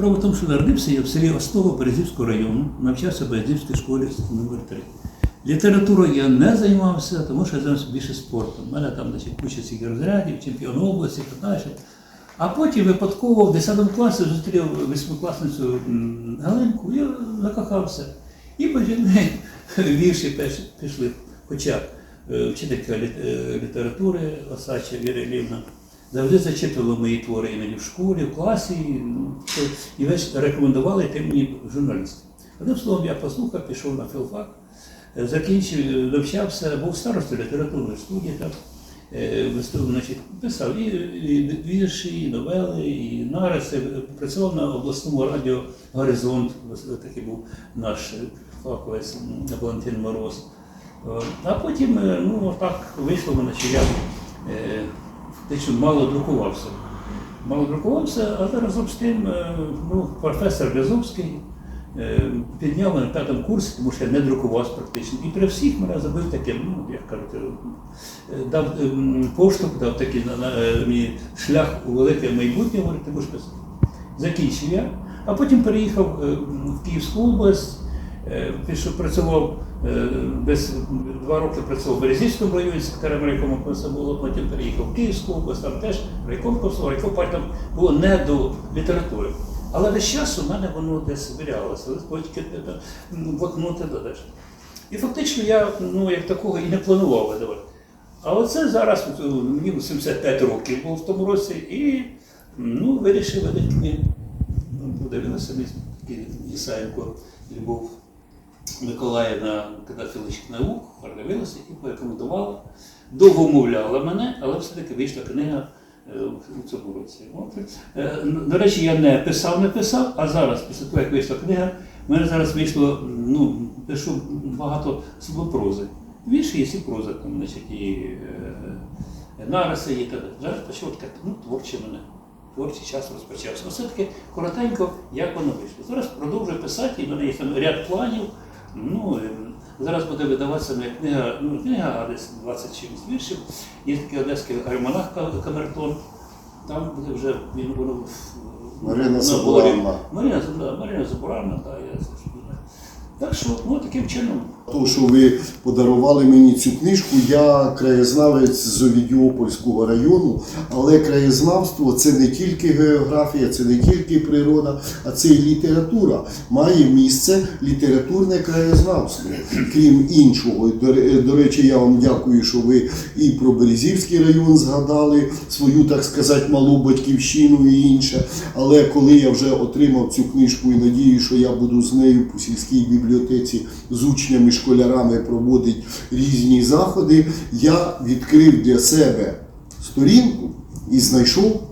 Справа в тому, що народився я в селі Остово Березівського району, навчався в Березівській школі номер 3 Літературою я не займався, тому що я займався більше спортом. У мене там значить, куча цих розрядів, чемпіон області, далі. А потім випадково в 10 класі зустрів восьмикласницю Галинку, я закохався. І потім вірші пішли. Хоча е, вчителька е, літератури Осача Віра Іллівна завжди зачитувала мої твори іноді в школі, в класі, ну, і весь рекомендували йти мені в журналісти. Одним словом, я послухав, пішов на філфак, е, закінчив, е, навчався, був старостою літературної студії, там, е, значить, писав і, і вірші, і новели, і нариси. Працював на обласному радіо Горизонт, такий був наш фаховець Валентин Мороз. А потім, ну, так вийшло мене, що я е, фактично мало друкувався. Мало друкувався, але разом з тим е, ну, професор В'язовський е, підняв мене на п'ятому курсі, тому що я не друкувався практично. І при всіх мене забив таким, ну, як кажуть, е, дав поштовх, дав такий на, на, мені шлях у велике майбутнє, ти будеш. Закінчив я, а потім переїхав в Київську область, е, пішов, працював е, десь два роки працював в Березівському районі, секретарем райкому було, потім переїхав в Київську область, там теж райком працював, райком там було не до літератури. Але весь час у мене воно десь вирялося, потім блокноти додаш. І фактично я ну, як такого і не планував видавати. А оце зараз мені 75 років було в тому році, і ну, вирішив видати книгу. Ну, Подивилися ми такий Ісаєнко Любов Миколаївна кандидат наук, передивилася і порекомендувала. Довго умовляла мене, але все-таки вийшла книга е, у цьому році. Е, До речі, я не писав, не писав, а зараз, після того, як вийшла книга, в мене зараз вийшло, ну, пишу багато слопрози. Вірші є і проза, там, значить, і е, нариси є. та- Зараз почав таке, ну, творче мене. Творчий час розпочався. Все-таки коротенько, як воно вийшло. Зараз продовжую писати, і в мене є там ряд планів. Ну, е, зараз буде видаватися моя книга, ну, книга, а десь 20 чимось віршів. Є такий одеський альманах Камертон. Там буде вже він воно в- Марина на Забуранна. Марина, да, Марина Забуранна, так, я це. Так що, ну, таким чином. То, що ви подарували мені цю книжку, я краєзнавець з Овідіопольського району, але краєзнавство це не тільки географія, це не тільки природа, а це і література. Має місце літературне краєзнавство. Крім іншого, до, речі, я вам дякую, що ви і про Березівський район згадали свою, так сказати, малу батьківщину і інше. Але коли я вже отримав цю книжку і надію, що я буду з нею по сільській бібліотеці з учнями, школярами проводити різні заходи, я відкрив для себе сторінку і знайшов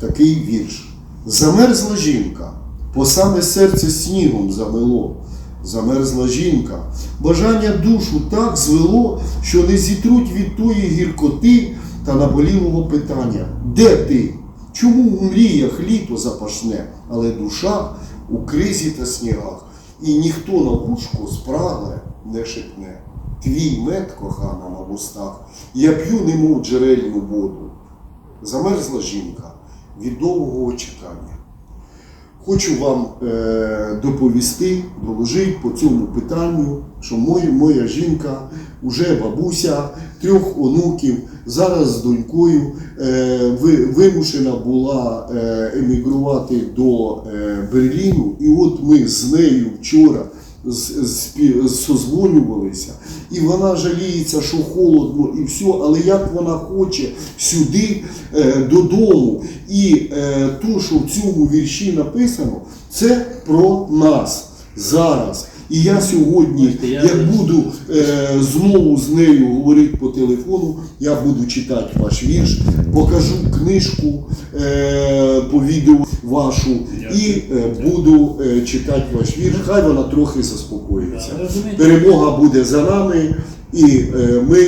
такий вірш. Замерзла жінка, по саме серце снігом замело. Замерзла жінка, бажання душу так звело, що не зітруть від тої гіркоти та наболілого питання: де ти? Чому у мріях літо запашне, але душа у кризі та снігах, і ніхто на вушку спрагле не шепне. Твій мед, кохана на вустах, я п'ю немов джерельну воду. Замерзла жінка від довгого чекання. Хочу вам е, доповісти, доложити по цьому питанню, що моя, моя жінка, вже бабуся, трьох онуків, зараз з донькою е, ви, вимушена була е, емігрувати до е, Берліну. І от ми з нею вчора созвонювалися, і вона жаліється, що холодно і все, але як вона хоче сюди е, додому. І е, то, що в цьому вірші написано, це про нас зараз. І я сьогодні, я- як буду е, знову з нею говорити по телефону, я буду читати ваш вірш, покажу книжку е, по відео вашу і е, буду е, читати ваш вірш. Хай вона трохи заспокоїться. Перемога буде за нами, і е, ми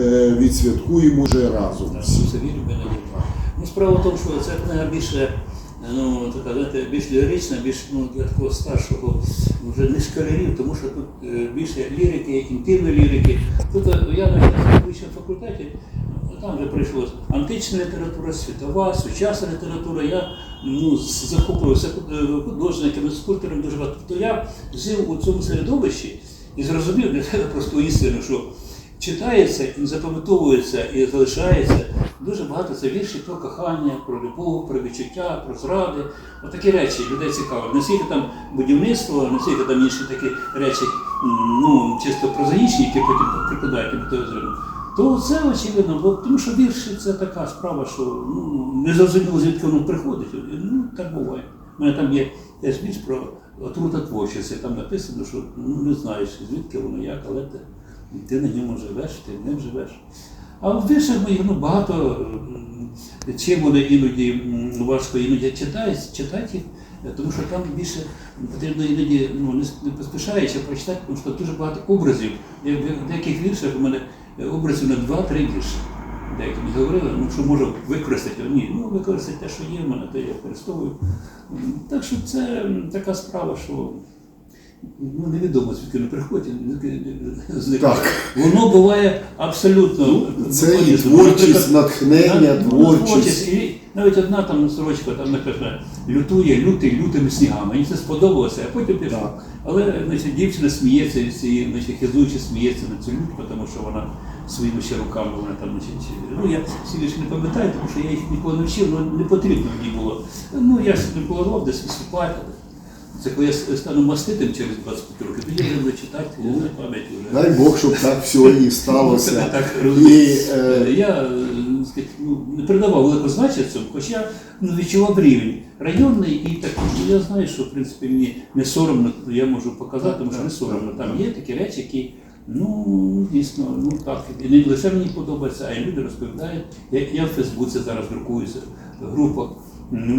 е, відсвяткуємо вже разом. Це. Ну, справа в тому, що ця книга більше, ну, така, більш лірична, більш ну, для такого старшого вже не школярів, тому що тут е, більше лірики, інтимної лірики. Тут е, я на педагогічному факультеті, там вже прийшло антична література, світова, сучасна література. Я ну, з- захопився е, художниками, скульпторами дуже багато. Тобто я жив у цьому середовищі і зрозумів для себе просту істину, що читається, і запам'ятовується і залишається дуже багато це вірші про кохання, про любов, про відчуття, про зради. Отакі речі людей цікавлять. Не стільки там будівництво, не стільки там інші такі речі, ну чисто прозаїчні, які потім прикладають до зрину. То це очевидно, бо тому що вірші це така справа, що ну, не зрозуміло, звідки воно приходить. Ну, так буває. У мене там є теж вірш про отрута творчості. Там написано, що ну, не знаєш, звідки воно, як, але ти, ти на ньому живеш, ти ним живеш. А в віршах моїх ну, багато чим вони іноді важко іноді читають, читати їх, тому що там більше потрібно іноді ну, не, поспішаючи прочитати, тому що дуже багато образів. І В деяких віршах у мене е, образів на два-три вірші. Деякі мені говорили, ну що можу використати. Ні, ну використати те, що є в мене, то я використовую. Так що це така справа, що ну, невідомо, звідки не приходить, звідки зникає. Воно буває абсолютно. Ну, Це і творчість, натхнення, творчість. І навіть одна там сорочка там написано лютує лютий лютими снігами. Мені це сподобалося, а потім пішов. Так. Але значить, дівчина сміється і значить, хизуючи сміється на цю лють, тому що вона своїми ще руками вона там, значить, ну я всі більше не пам'ятаю, тому що я їх ніколи не вчив, ну не потрібно мені було. Ну я ж не планував десь виступати. Це коли я стану маститим через 25 років, тоді я буду читати на пам'ять вже. Дай Бог, щоб так все і сталося. так І, е, Я е, ну, не придавав великого значення цьому, хоча ну, відчував рівень районний і так ну, я знаю, що в принципі мені не соромно, я можу показати, тому що не соромно. Там є такі речі, які ну дійсно, ну так, і не лише мені подобається, а й люди розповідають. Я, я в Фейсбуці зараз друкуюся. Ну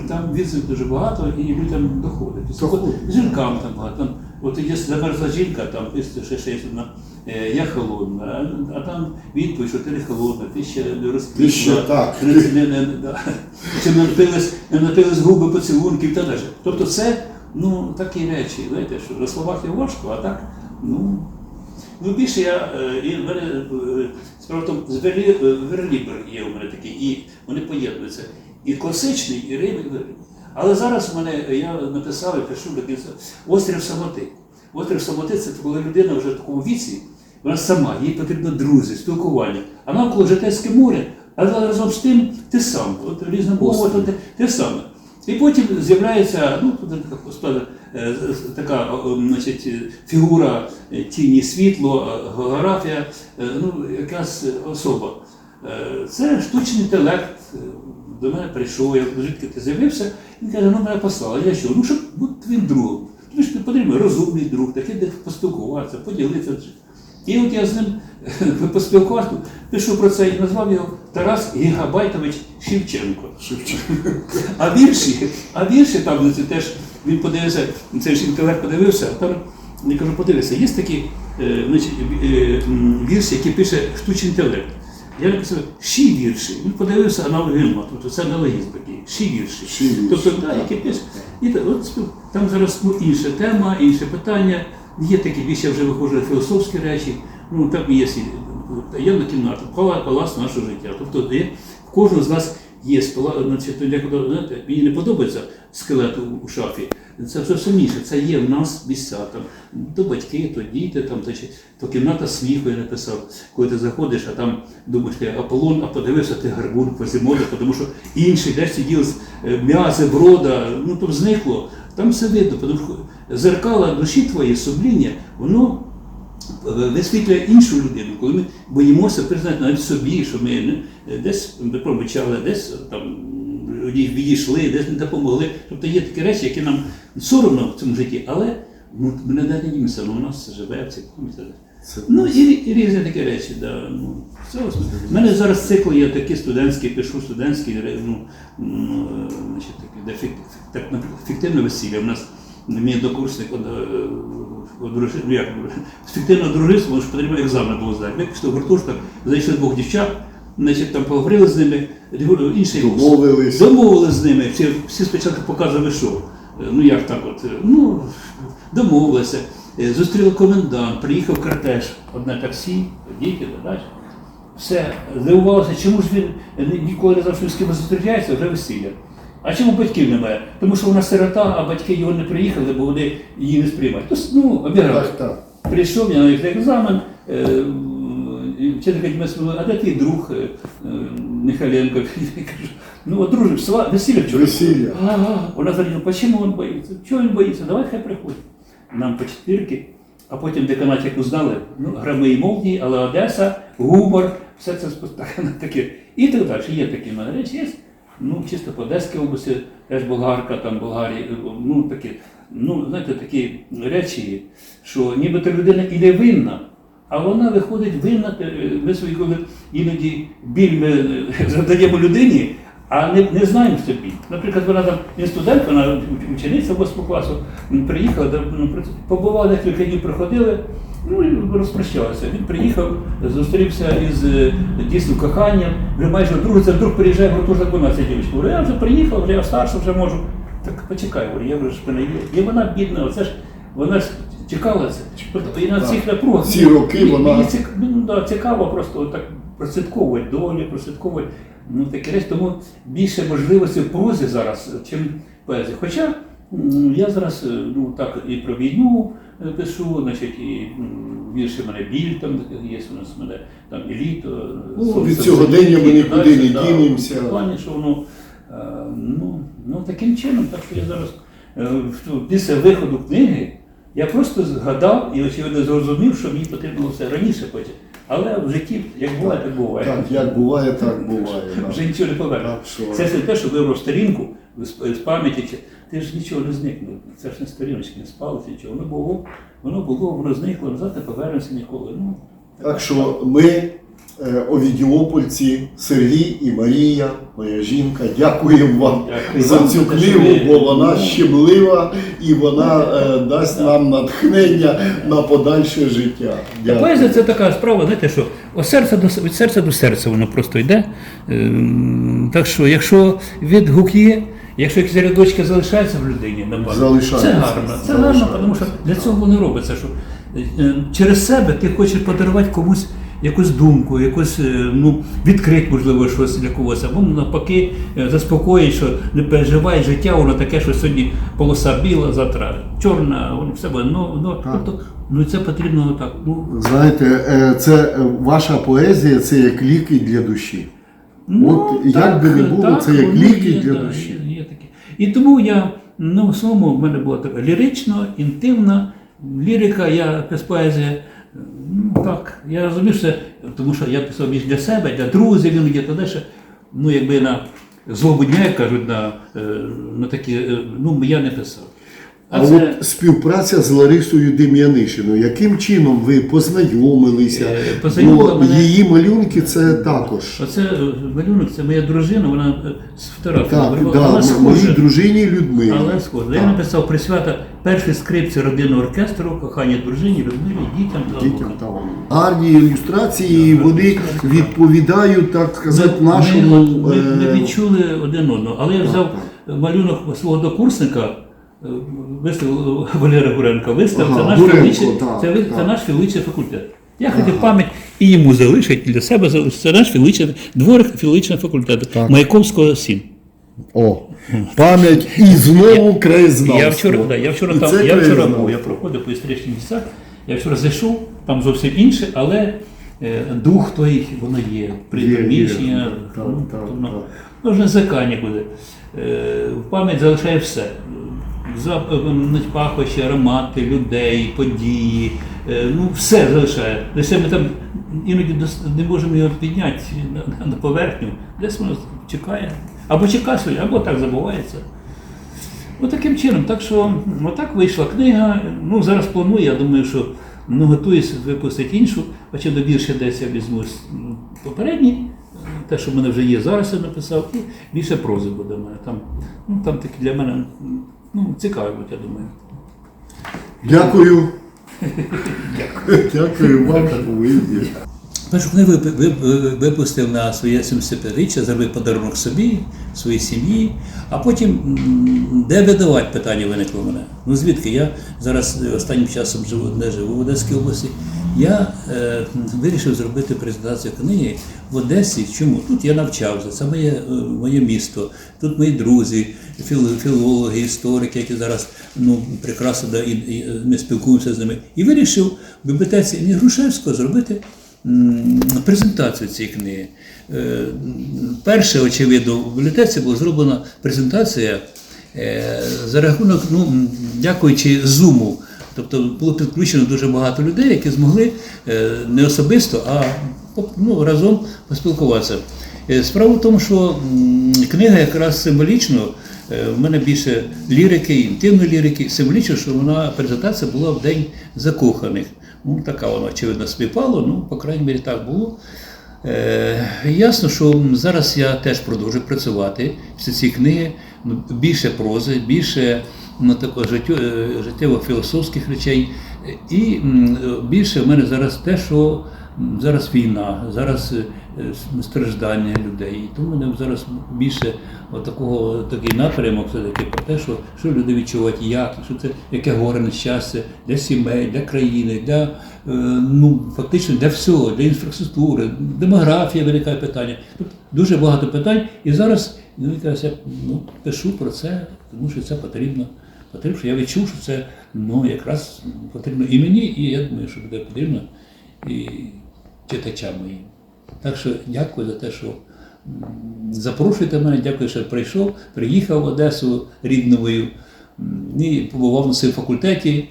там відзив дуже багато і людям доходить. Доходить. Жінкам там багато. Там, от є замерзла жінка, там пише ще, ще одна, е, я холодна, а, там відповідь, що ти не холодна, ти ще не. Ти не, не, да. Чи не напились, не напились губи поцілунків та далі. Тобто це ну, такі речі, знаєте, що на словах є важко, а так, ну. Ну, більше я, е, і в мене, е, справа в тому, з верлі- верлібр є у мене такий, і вони поєднуються. І класичний, і рим, і. Але зараз мене, я написав і пишу до кінця острів самоти. Острів самоти це коли людина вже в такому віці, вона сама, їй потрібно друзі, спілкування. А навколо Житейське море, але разом з тим ти сам. От то ти, ти саме. І потім з'являється, ну тут така е, значить, фігура е, тіні світло, е, географія, ну, якась особа. Це штучний інтелект. До мене прийшов, я звідки ти з'явився, він каже, ну мене послали. Я що? Ну, щоб бути твоїм другом. Тобі ж потрібен розумний друг, такий, де поспілкуватися, поділитися. І от я з ним поспілкувався, пишу про це і назвав його Тарас Гігабайтович Шевченко. Шевченко. А вірші, а вірші там ну, це теж він подивився, цей ж інтелект подивився, а там я кажу, подивися, є такі е, значить, е, вірші, які пише штучний інтелект. Я написав ші вірші. Він подивився аналогізм, тобто це аналогізм такий, ші вірші. Ші вірші, Тобто, так, які пише. І так, от, там зараз ну, інша тема, інше питання. Є такі більше вже виходять філософські речі. Ну там є сі- таємна кімната, пала- палац нашого життя. Тобто є, в кожного з нас є спала, значить, мені не подобається скелет у шафі. Це зовсім інше. Це є в нас місця. Там, то батьки, то діти, там, то, то кімната сміху я написав. Коли ти заходиш, а там думаєш, ти Аполлон, а подивився ти гарбун Квазімода, тому що інші десь сиділи е, м'язи, брода, ну то зникло. Там все видно, тому що зеркало душі твоєї, сумління, воно е, висвітлює іншу людину, коли ми боїмося признати навіть собі, що ми не, десь промичали, десь там відійшли, десь не допомогли. Тобто є такі речі, які нам соромно в цьому житті, але ну, ми не дати дімося, ну, у нас живе в цій пам'яті. Ну і, і різні такі речі. Да. Ну, це. У мене зараз цикл є такі студентські, пишу студентські, ну, значить, такі, де так, фіктивне весілля. У нас мій однокурсник од, е, одружив, ну як, з фіктивного дружинства, тому що потрібно екзамен було здати. Ми пішли в гуртожиток, зайшли двох дівчат, значить, там поговорили з ними, інший Домовились. Домовились з ними. Всі, всі спочатку показували, що. Е, Ну як так от, е, ну, домовилися. Е, Зустріли комендант, приїхав кортеж, одне таксі, діти, далі. все здивувалося, чому ж він ніколи не знав, що з кимось зустрічається, вже весілля. А чому батьків немає? Тому що вона сирота, а батьки його не приїхали, бо вони її не сприймають. Тобто, ну, обіграли. Прийшов я на екзамен, і вчителька а де твій друг е, е, Михайленко? Я кажу, ну, одружився, сва- весілля вчора. Весілля. Вона говорила, почему він боїться? Чого він боїться? Давай хай приходить. Нам по чотирки, а потім як узнали, ну, грами і молнії, але Одеса, гумор, все це таке. І так далі. Є такі в мене речі, є. Ну, чисто по Одеській області, теж болгарка, там Болгарії, ну такі, ну, знаєте, такі речі, що нібито людина і не винна, а вона виходить винна, е, ми свої іноді біль ми е, задаємо людині, а не, не знаємо що біль. Наприклад, вона там не студентка, вона учениця 8 класу, приїхала, ну, побувала декілька днів, приходили, ну і розпрощалася. Він приїхав, зустрівся із е, дійсним коханням, вже майже друг, це вдруг приїжджає в гуртожиток 12 дівчинку. Говорю, я вже приїхав, вже я старша вже можу. Так почекай, говорю, я вже ж мене є. І вона бідна, оце ж вона ж чекала це. Тобто і на цих напругах. Ці роки вона- мені цік- ну, да, цікаво просто так прослідковувати долі, прослідковувати ну, такі речі. Тому більше можливостей в прозі зараз, чим поезія. Хоча м, я зараз е, ну, так і про війну е, пишу, значить, і вірші в мене біль там є у нас в мене там і літо. е, Ну, сонце від в сьогодення ми нікуди не дінемося. В плані, що воно е, ну, ну, таким чином, так що я зараз е, після виходу книги я просто згадав і очевидно зрозумів, що мені потрібно було все раніше потім. Але в житті, як буває, так буває. Так, як буває, так буває. да. Вже нічого не поверне. Це все те, що вибрав сторінку з, пам'яті. Ти ж нічого не зникне. Це ж не сторіночки, не спалося нічого. Воно було, воно було, воно зникло, назад не повернеться ніколи. Ну, Так що ми, овідіопольці, Сергій і Марія, моя жінка, дякуємо вам Дякую за вам цю книгу, бо вона щемлива і вона е, дасть нам натхнення на подальше життя. Та Поезія це така справа, знаєте, що від серця до від серця до серця воно просто йде. Ем, Так що, якщо відгук є, якщо якісь рядочки залишаються в людині на базі, Залишаються, це гарно. Це гарно, тому що для цього воно робиться. Що е, через себе ти хочеш подарувати комусь якусь думку, якусь е, ну, відкрити, можливо, щось для когось, або навпаки е, заспокоїть, що не переживай життя, воно таке, що сьогодні полоса біла, завтра чорна, воно все буде. Ну, ну, тобто, ну це потрібно так. Ну, Знаєте, е, це ваша поезія це як ліки для душі. От як би не було, це як воно ліки є, для да, душі. Є, є таке. І тому я ну, в основному в мене була така лірично, інтимна лірика, я пис поезія. Так, я розумів, що тому що я писав більш для себе, для друзів, іноді то далі. Ну, якби на злобу дня, як кажуть, на, е, на такі, е, ну я не писав. А, от співпраця з Ларисою Дем'янишиною, яким чином ви познайомилися? Е, познайомила Бо мене- її малюнки це також. Оце е, малюнок, це моя дружина, вона е, з фотографії. Так, вона да, схожа. моїй дружині Людмилі. Але схоже. Я написав присвята першій скрипці родинного оркестру, кохання дружині, Людмилі, дітям та Дітям та гарні ілюстрації, і вони відповідають, так сказати, Ми, нашому. ми, ми е, відчули один одного. Але я Так, взяв малюнок свого докурсника, виставив Валера Гуренка, виставив. Ага, це, наш Гуренко, філологічний- так, це, так. це наш філологічний факультет. Я хотів пам'ять і йому залишити, і для себе залишити. Це наш філологічний, дворик філологічного факультету Так. Маяковського 7. О, пам'ять і знову краєзнавство. Я вчора, да, я вчора І там, це я вчора краєзнавство. був, я проходив по історичним місцях, я вчора зайшов, там зовсім інше, але е, дух той, воно є, при Є, є, приміщення, так, ну, так, воно, так. можна язика. Е, пам'ять залишає все. Е, пахощі, аромати, людей, події, е, ну все залишає. Десь ми там іноді не можемо його підняти на, поверхню, десь воно чекає. Або чекає або так забувається. Ну, таким чином, так що ну, так вийшла книга. Ну, зараз планую, я думаю, що ну, готуюся випустити іншу, хоча до більше десь я візьму попередні, те, що в мене вже є, зараз я написав, і більше прози буде в мене. Там, ну, там такі для мене ну, цікаві будуть, я думаю. Дякую. Дякую вам, що ви є. Першу книгу вип- вип- вип- випустив на своє 75-річчя, зробив подарунок собі, своїй сім'ї, а потім де видавати питання виникло в мене. Ну звідки? Я зараз е, останнім часом живу, не живу в Одеській області. Я е, вирішив зробити презентацію книги в Одесі. Чому? Тут я навчався, це моє, е, моє місто, тут мої друзі, філ- філологи, історики, які зараз ну, прекрасно да, і, і ми спілкуємося з ними. І вирішив в бібліотеці імені Грушевського зробити м, презентацію цієї книги. Е, Перше, очевидно, в бібліотеці була зроблена презентація е, за рахунок, ну, дякуючи Зуму. Тобто було підключено дуже багато людей, які змогли е, не особисто, а ну, разом поспілкуватися. Е, Справа в тому, що книга якраз символічно, е, в мене більше лірики, інтимної лірики, символічно, що вона презентація була в День закоханих. Ну, така вона, очевидно, співпала, ну, по крайній мірі, так було. Е, ясно, що зараз я теж продовжую працювати після цієї книги. Більше прози, більше ну, такого життю, е, життєво-філософських речей. І е, більше в мене зараз те, що зараз війна, зараз е, страждання людей. Тому мене зараз більше от такого, такий напрямок все-таки про те, що, що люди відчувають, як, що це яке горе нещастя для сімей, для країни, для ну, фактично для всього, для інфраструктури, демографія виникає питання. Тут дуже багато питань. І зараз ну, я ну, пишу про це, тому що це потрібно. Потрібно, що я відчув, що це ну, якраз потрібно і мені, і я думаю, що буде потрібно і читачам моїм. Так що дякую за те, що запрошуєте мене, дякую, що прийшов, приїхав в Одесу рідною м, і побував на цьому факультеті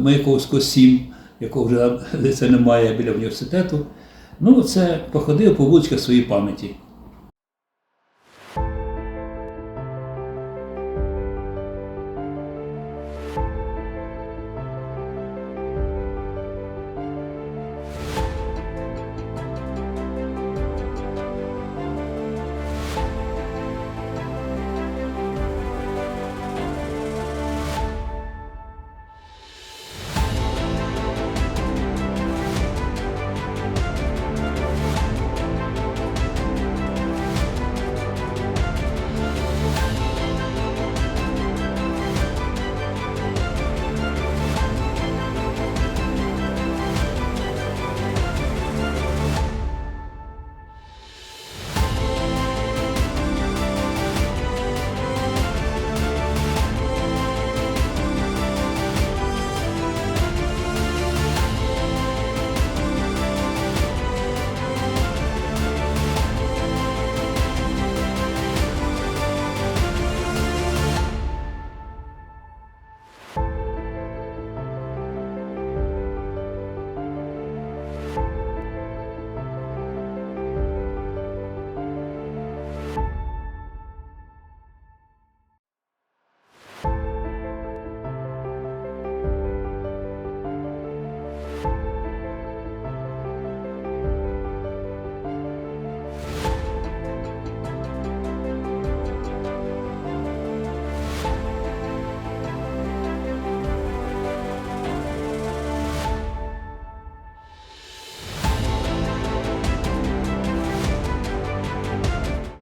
Маяковського 7, якого вже це немає біля університету. Ну, це походив по вуличках своєї пам'яті.